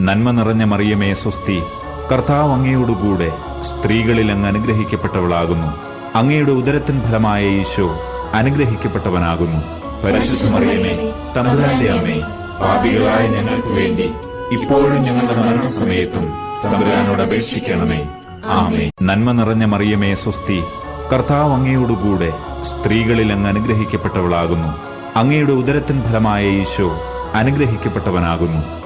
നന്മ നിറഞ്ഞ മറിയമേ സ്വസ്തി കർത്താവ് അങ്ങയോടുകൂടെ സ്ത്രീകളിൽ അങ്ങ് അനുഗ്രഹിക്കപ്പെട്ടവളാകുന്നു. അങ്ങയുടെ ഉദരത്തിൻ ഫലമായ ഈശോ അനുഗ്രഹിക്കപ്പെട്ടവനാകുന്നു. തമ്പുരാന്റെ അമ്മേ പാപികളായ ഞങ്ങൾക്ക് വേണ്ടി ഇപ്പോഴും ഞങ്ങളുടെ മരണസമയത്തും തമ്പുരാനോട് അപേക്ഷിക്കണമേ. ആമേ നന്മ നിറഞ്ഞ മറിയമേ സ്വസ്തി കർത്താവ് അങ്ങയോടുകൂടെ സ്ത്രീകളിൽ അങ്ങ് അനുഗ്രഹിക്കപ്പെട്ടവളാകുന്നു. അങ്ങയുടെ ഉദരത്തിൻ ഫലമായ ഈശോ അനുഗ്രഹിക്കപ്പെട്ടവനാകുന്നു.